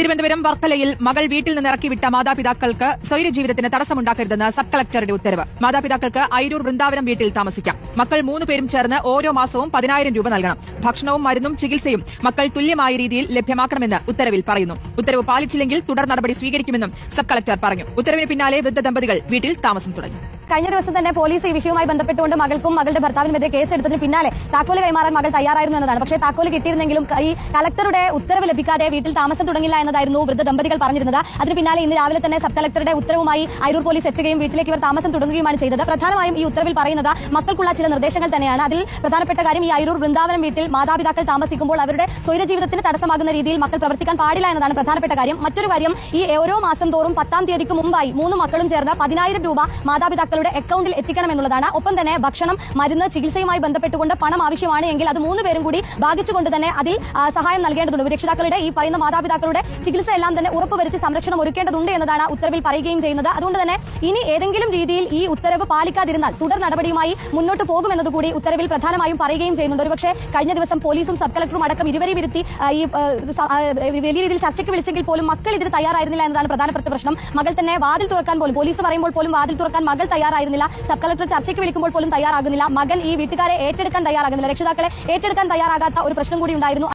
തിരുവനന്തപുരം വർക്കലയിൽ മകൾ വീട്ടിൽ നിന്ന് ഇറക്കിവിട്ട മാതാപിതാക്കൾക്ക് സ്വൈരജീവിതത്തിന് തടസ്സമുണ്ടാക്കരുതെന്ന് സബ് കളക്ടറുടെ ഉത്തരവ്. മാതാപിതാക്കൾക്ക് അയിരൂർ വൃന്ദാവനം വീട്ടിൽ താമസിക്കാം. മക്കൾ മൂന്ന് പേരും ചേർന്ന് ഓരോ മാസവും പതിനായിരം രൂപ നൽകണം. ഭക്ഷണവും മരുന്നും ചികിത്സയും മക്കൾ തുല്യമായ രീതിയിൽ ലഭ്യമാക്കണമെന്ന് ഉത്തരവിൽ പറയുന്നു. ഉത്തരവ് പാലിച്ചില്ലെങ്കിൽ തുടർ നടപടി സ്വീകരിക്കുമെന്നും സബ് കളക്ടർ പറഞ്ഞു. ഉത്തരവിന് പിന്നാലെ വൃദ്ധ ദമ്പതികൾ വീട്ടിൽ താമസം തുടങ്ങി. കഴിഞ്ഞ ദിവസം തന്നെ പോലീസ് ഈ വിഷയവുമായി ബന്ധപ്പെട്ടുകൊണ്ട് മകൾക്കും മകളുടെ ഭർത്താവിനുമെതിരെ കേസെടുത്തതിന് പിന്നാലെ താക്കോൽ കൈമാറാൻ മകൾ തയ്യാറായിരുന്നു എന്നതാണ്. പക്ഷേ താക്കോൽ കിട്ടിയിരുന്നെങ്കിലും ഈ കളക്ടറുടെ ഉത്തരവ് ലഭിക്കാതെ വീട്ടിൽ താമസം തുടങ്ങില്ല എന്നതായിരുന്നു വൃദ്ധ ദമ്പതികൾ പറഞ്ഞിരുന്നത്. അതിന് പിന്നാലെ ഇന്ന് രാവിലെ തന്നെ സബ് കളക്ടറുടെ ഉത്തരവുമായി അരൂർ പോലീസ് എത്തുകയും വീട്ടിലേക്ക് ഇവർ താമസം തുടങ്ങുകയുമാണ് ചെയ്തത്. പ്രധാനമായും ഈ ഉത്തരവിൽ പറയുന്നത് മക്കൾക്കുള്ള ചില നിർദ്ദേശങ്ങൾ തന്നെയാണ്. അതിൽ പ്രധാനപ്പെട്ട കാര്യം ഈ അരൂർ വൃന്ദാവനം വീട്ടിൽ മാതാപിതാക്കൾ താമസിക്കുമ്പോൾ അവരുടെ സ്വൈര ജീവിതത്തിന് തടസ്സമാകുന്ന രീതിയിൽ മക്കൾ പ്രവർത്തിക്കാൻ പാടില്ല എന്നതാണ് പ്രധാനപ്പെട്ട കാര്യം. മറ്റൊരു കാര്യം ഈ ഓരോ മാസം തോറും പത്താം തീയതിക്ക് മുമ്പായി മൂന്ന് മക്കളും ചേർന്ന് പതിനായിരം രൂപ മാതാപിതാക്കളുടെ അക്കൗണ്ടിൽ എത്തിക്കണം എന്നുള്ളതാണ് ഒപ്പം തന്നെ ഭക്ഷണം മരുന്ന് ചികിത്സയുമായി ബന്ധപ്പെട്ടുകൊണ്ട് പണം ആവശ്യമാണ് എങ്കിൽ അത് മൂന്ന് പേരും കൂടി ഭാഗിച്ചുകൊണ്ട് തന്നെ അതിൽ സഹായം നൽകേണ്ടതുണ്ട്. രക്ഷിതാക്കളുടെ ഈ പറയുന്ന മാതാപിതാക്കളുടെ ചികിത്സ എല്ലാം തന്നെ ഉറപ്പുവരുത്തി സംരക്ഷണം ഒരുക്കേണ്ടതുണ്ട് എന്നതാണ് ഉത്തരവിൽ പറയുകയും ചെയ്യുന്നത്. അതുകൊണ്ട് തന്നെ ഇനി ഏതെങ്കിലും രീതിയിൽ ഈ ഉത്തരവ് പാലിക്കാതിരുന്നാൽ തുടർ നടപടിയുമായി മുന്നോട്ട് പോകുമെന്നത് കൂടി ഉത്തരവിൽ പ്രധാനമായും പറയുകയും ചെയ്യുന്നുണ്ട്. ഒരുപക്ഷെ കഴിഞ്ഞ ദിവസം പോലീസും സബ് കളക്ടറും അടക്കം ഇരുവരെയും ഇരുത്തി ഈ വലിയ രീതിയിൽ ചർച്ചയ്ക്ക് വിളിച്ചെങ്കിൽ പോലും മക്കൾ ഇതിന് തയ്യാറായിരുന്നില്ല എന്നതാണ് പ്രധാനപ്പെട്ട പ്രശ്നം. മകൾ തന്നെ വാതിൽ തുറക്കാൻ പോലും പോലീസ് പറയുമ്പോൾ പോലും വാതിൽ തുറക്കാൻ മകൾ തയ്യാറായിരുന്നില്ല. സബ് കളക്ടർ ചർച്ചയ്ക്ക് വിളിക്കുമ്പോൾ പോലും തയ്യാറാകുന്നില്ല. മകൻ ഈ വീട്ടുകാരെ ഏറ്റെടുക്കാൻ തയ്യാറാകുന്നില്ല. രക്ഷിതാക്കളെ ഏറ്റെടുക്കാൻ തയ്യാറാകാത്ത ഒരു പ്രശ്നം കൂടി ഉണ്ടായിരുന്നു.